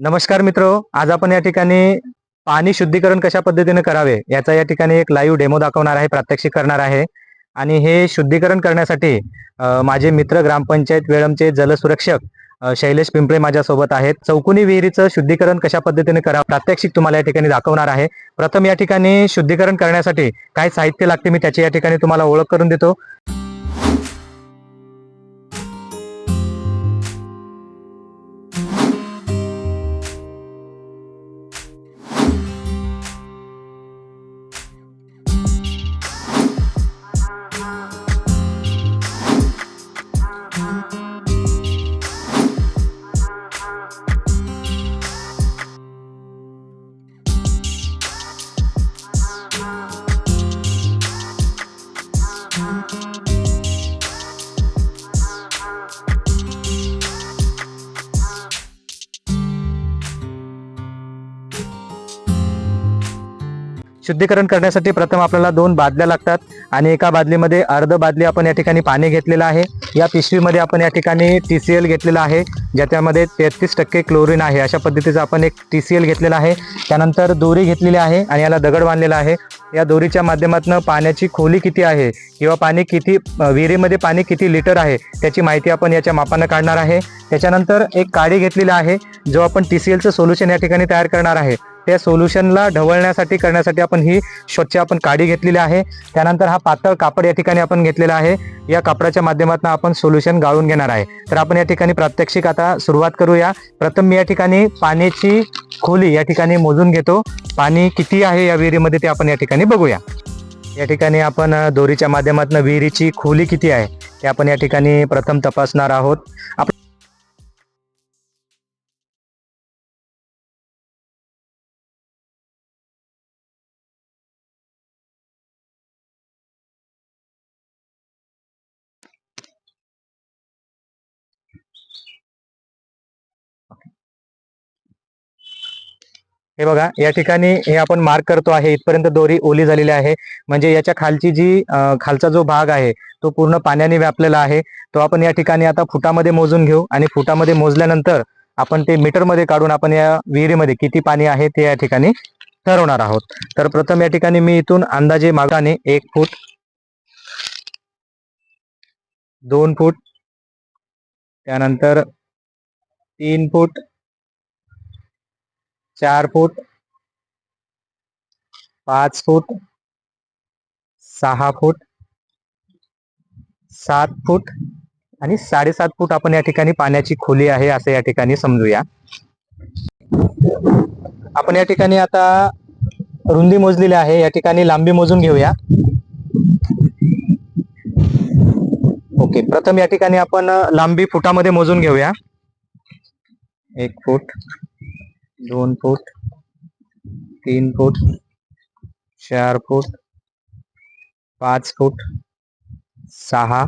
नमस्कार मित्र आज आपण या ठिकाणी पाणी शुद्धीकरण कशा पद्धतीने करावे याचा या ठिकाणी एक लाईव्ह डेमो दाखवणार आहे प्रात्यक्षिक करणार आहे. आणि हे शुद्धीकरण करण्यासाठी माझे मित्र ग्रामपंचायत वेळमचे जलसुरक्षक शैलेश पिंपळे माझ्यासोबत आहेत. चौकुनी विहिरीचं शुद्धीकरण कशा पद्धतीने करा प्रात्यक्षिक तुम्हाला या ठिकाणी दाखवणार आहे. प्रथम या ठिकाणी शुद्धीकरण करण्यासाठी काय साहित्य लागते मी त्याची या ठिकाणी तुम्हाला ओळख करून देतो. शुद्धीकरण करण्यासाठी प्रथम आपल्याला दोन बादल्या लागतात आणि एका बादलीमध्ये अर्ध बादली आपण या ठिकाणी पाणी घेतलेलं आहे. या पिशवीमध्ये आपण या ठिकाणी टी सी एल घेतलेला आहे ज्याच्यामध्ये तेहतीस टक्के क्लोरीन आहे. अशा पद्धतीचं आपण एक टी सी एल घेतलेला आहे. त्यानंतर दोरी घेतलेली आहे आणि याला दगड बांधलेला आहे. या दोरीच्या माध्यमातून पाण्याची खोली किती आहे किंवा पाणी किती विहिरीमध्ये पाणी किती लिटर आहे त्याची माहिती आपण याच्या मापानं काढणार आहे. त्याच्यानंतर एक काडी घेतलेली आहे जो आपण टी सी एलचं सोल्युशन या ठिकाणी तयार करणार आहे. त्या सोल्युशनला ढवळण्यासाठी करण्यासाठी आपण ही स्वच्छ आपण काडी घेतलेली आहे. त्यानंतर हा पातळ कापड या ठिकाणी आपण घेतलेला आहे. या कापडाच्या माध्यमातून आपण सोल्युशन गाळून घेणार आहे. तर आपण या ठिकाणी प्रात्यक्षिक आता सुरुवात करूया. प्रथम मी या ठिकाणी पाण्याची खोली या ठिकाणी मोजून घेतो. पाणी किती आहे या विहिरीमध्ये ते आपण या ठिकाणी बघूया. या ठिकाणी आपण दोरीच्या माध्यमातून विहिरीची खोली किती आहे ते आपण या ठिकाणी प्रथम तपासणार आहोत. आपण हे बघा या ठिकाणी हे आपण मार्क करतो आहे. इथपर्यंत दोरी ओली झालेली आहे. म्हणजे याच्या खालची जी खालचा जो भाग आहे तो पूर्ण पाण्याने व्यापलेला आहे. तो आपण या ठिकाणी आता फुटामध्ये मोजून घेऊ आणि फुटामध्ये मोजल्यानंतर आपण ते मीटरमध्ये काढून आपण या विहिरीमध्ये किती पाणी आहे ते या ठिकाणी ठरवणार आहोत. तर प्रथम या ठिकाणी मी इथून अंदाजे मागाने एक फूट दोन फूट त्यानंतर तीन फूट चार फूट पाच फूट सहा फूट सात फूट आणि साडेसात फूट आपण या ठिकाणी पाण्याची खोली आहे असं या ठिकाणी समजूया. आपण या ठिकाणी आता रुंदी मोजलेली आहे. या ठिकाणी लांबी मोजून घेऊया. ओके प्रथम या ठिकाणी आपण लांबी फुटामध्ये मोजून घेऊया. एक फूट. दोन फूट तीन फूट चार फूट पाच फूट सहा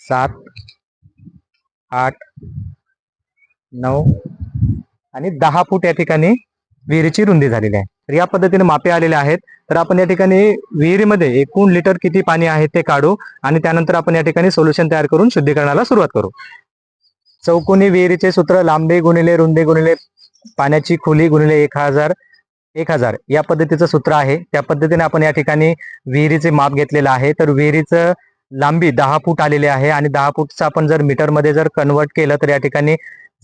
सात आठ नऊ आणि दहा फूट या ठिकाणी विहिरीची रुंदी झालेली आहे. तर या पद्धतीने मापे आलेले आहेत. तर आपण या ठिकाणी विहिरीमध्ये एकूण लिटर किती पाणी आहे ते काढू आणि त्यानंतर आपण या ठिकाणी सोल्युशन तयार करून शुद्धीकरणाला सुरुवात करू. चौकोनी विहिरीचे सूत्र लांबी गुणिले रुंदी गुणिले पाण्याची खोली गुणिले एक हजार एक हजार. या पद्धतीचं सूत्र आहे. त्या पद्धतीने आपण या ठिकाणी विहिरीचे माप घेतलेलं आहे. तर विहिरीचं लांबी दहा फूट आलेली आहे आणि दहा फूटचं आपण जर मीटरमध्ये जर कन्वर्ट केलं तर या ठिकाणी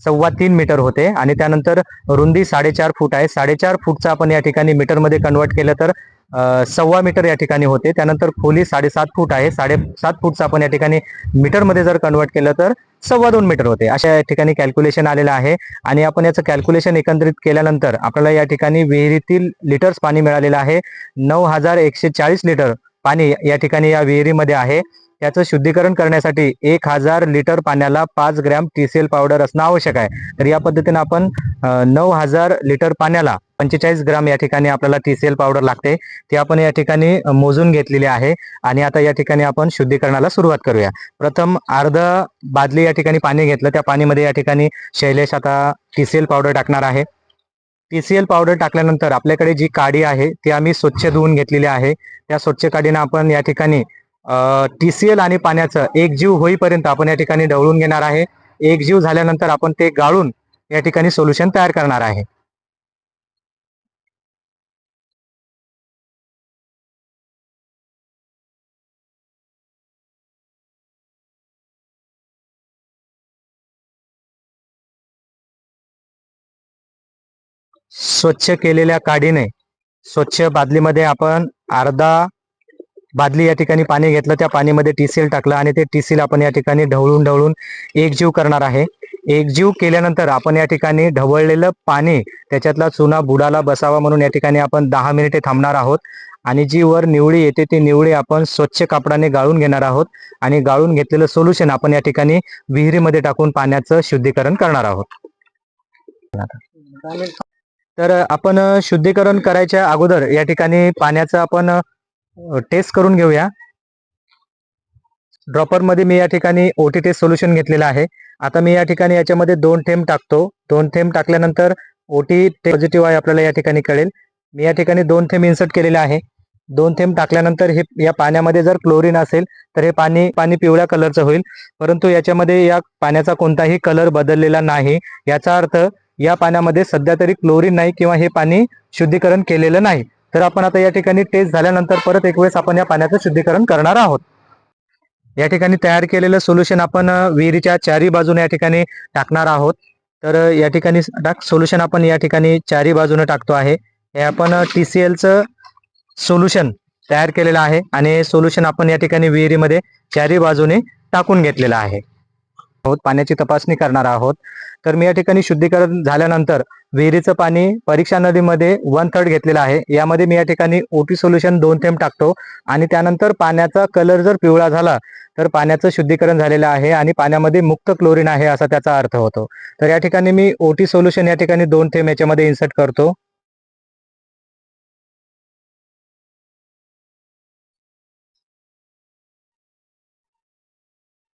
सव्वा तीन मीटर होते आणि त्यानंतर रुंदी साडेचार फूट आहे. साडेचार फूटचं आपण या ठिकाणी मीटरमध्ये कन्वर्ट केलं तर सव्वा मीटर या ठिकाणी होते. त्यानंतर खोली साडेसात फूट आहे. साडेसात फूटचं आपण या ठिकाणी मीटरमध्ये जर कन्वर्ट केलं तर सव्वा दोन मीटर होते. अशा या ठिकाणी कॅल्क्युलेशन आलेलं आहे. आणि आपण याचं कॅल्क्युलेशन एकत्रित केल्यानंतर आपल्याला या ठिकाणी विहिरीतील लिटर्स पाणी मिळालेलं आहे. नऊ हजार एकशे चाळीस लिटर पाणी या ठिकाणी या विहिरीमध्ये आहे. त्याचं शुद्धीकरण करण्यासाठी एक हजार लिटर पाण्याला पाच ग्रॅम टीसीएल पावडर असणं आवश्यक आहे. तर या पद्धतीने आपण नऊ हजार लिटर पाण्याला पंचेचाळीस ग्राम या ठिकाणी आपल्याला टीसीएल पावडर लागते. ती आपण या ठिकाणी मोजून घेतलेली आहे आणि आता या ठिकाणी आपण शुद्धीकरणाला सुरुवात करूया. प्रथम अर्ध बादली या ठिकाणी पाणी घेतलं. त्या पाणीमध्ये या ठिकाणी शैलेश आता टीसीएल पावडर टाकणार आहे. टीसीएल पावडर टाकल्यानंतर आपल्याकडे जी काडी आहे ती आम्ही स्वच्छ धुवून घेतलेली आहे. त्या स्वच्छ काडीनं आपण या ठिकाणी टीसीएल आणि पाण्याचं एक जीव होईपर्यंत आपण या ठिकाणी ढवळून घेणार आहे. एक जीव झाल्यानंतर आपण ते गाळून या ठिकाणी सोल्युशन तयार करणार आहे. स्वच्छ केलेल्या काडीने स्वच्छ बादलीमध्ये आपण अर्धा बादली या ठिकाणी पाणी घेतलं त्या पाणीमध्ये टीसील टाकलं आणि ते टीसील आपण या ठिकाणी ढवळून ढवळून एकजीव करणार आहे. एकजीव केल्यानंतर आपण या ठिकाणी ढवळलेलं पाणी त्याच्यातला चुना बुडाला बसावा म्हणून या ठिकाणी आपण दहा मिनिटे थांबणार आहोत. आणि जी वर निवळी येते ती निवळी आपण स्वच्छ कापडाने गाळून घेणार आहोत. आणि गाळून घेतलेलं सोल्युशन आपण या ठिकाणी विहिरीमध्ये टाकून पाण्याचं शुद्धीकरण करणार आहोत. तर आपण शुद्धीकरण करायच्या अगोदर या ठिकाणी पाण्याचं आपण टेस्ट करून घेऊया. ड्रॉपरमध्ये मी या ठिकाणी ओटी टेस्ट सोल्युशन घेतलेलं आहे. आता मी या ठिकाणी याच्यामध्ये दोन थेंब टाकतो. दोन थेंब टाकल्यानंतर ओटी पॉझिटिव्ह आहे आपल्याला या ठिकाणी कळेल. मी या ठिकाणी दोन थेंब इन्सर्ट केलेले आहे. दोन थेंब टाकल्यानंतर हे या पाण्यामध्ये जर क्लोरीन असेल तर हे पाणी पाणी पिवळ्या कलरचं होईल. परंतु याच्यामध्ये या पाण्याचा कोणताही कलर बदललेला नाही. याचा अर्थ या पाण्यामध्ये सध्या तरी क्लोरीन नाही किंवा हे पाणी शुद्धीकरण केलेलं नाही. तर आपण आता या ठिकाणी टेस्ट झाल्यानंतर परत एक वेळेस आपण या पाण्याचं शुद्धीकरण करणार आहोत. या ठिकाणी तयार केलेलं सोल्युशन आपण विहिरीच्या चारी बाजूने या ठिकाणी टाकणार आहोत. तर या ठिकाणी सोल्युशन आपण या ठिकाणी चारी बाजूने टाकतो आहे. हे आपण टी सी एलचं सोल्युशन तयार केलेलं आहे आणि सोल्युशन आपण या ठिकाणी विहिरीमध्ये चारी बाजूने टाकून घेतलेलं आहे. आहोत पाण्याची तपासणी करणार आहोत. तर मी या ठिकाणी शुद्धीकरण झाल्यानंतर विहिरीचं पाणी परीक्षा नदीमध्ये वन थर्ड घेतलेलं आहे. यामध्ये मी या ठिकाणी ओटी सोल्युशन दोन थेंब टाकतो आणि त्यानंतर पाण्याचा कलर जर पिवळा झाला तर पाण्याचं शुद्धीकरण झालेलं आहे आणि पाण्यामध्ये मुक्त क्लोरीन आहे असा त्याचा अर्थ होतो. तर या ठिकाणी मी ओटी सोल्युशन या ठिकाणी दोन थेंब याच्यामध्ये इन्सर्ट करतो.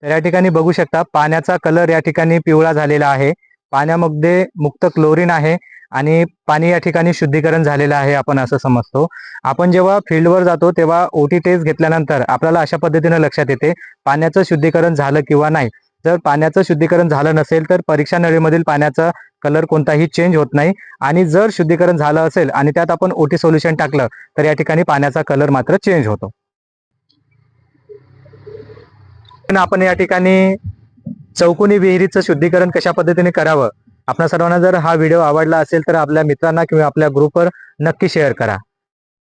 तर या ठिकाणी बघू शकता पाण्याचा कलर या ठिकाणी पिवळा झालेला आहे. पाण्यामध्ये मुक्त क्लोरीन आहे आणि पाणी या ठिकाणी शुद्धीकरण झालेलं आहे आपण असं समजतो. आपण जेव्हा फील्डवर जातो तेव्हा ओटी टेस्ट घेतल्यानंतर आपल्याला अशा पद्धतीनं लक्षात येते पाण्याचं शुद्धीकरण झालं किंवा नाही. जर पाण्याचं शुद्धीकरण झालं नसेल तर परीक्षा नळीमधील पाण्याचा कलर कोणताही चेंज होत नाही. आणि जर शुद्धीकरण झालं असेल आणि त्यात आपण ओटी सोल्युशन टाकलं तर या ठिकाणी पाण्याचा कलर मात्र चेंज होतो पण आपण या ठिकाणी चौकोनी विहिरीचं शुद्धीकरण कशा पद्धतीने करावं? आपल्या सर्वांना जर हा व्हिडिओ आवडला असेल तर आपल्या मित्रांना किंवा आपल्या ग्रुपवर नक्की शेअर करा.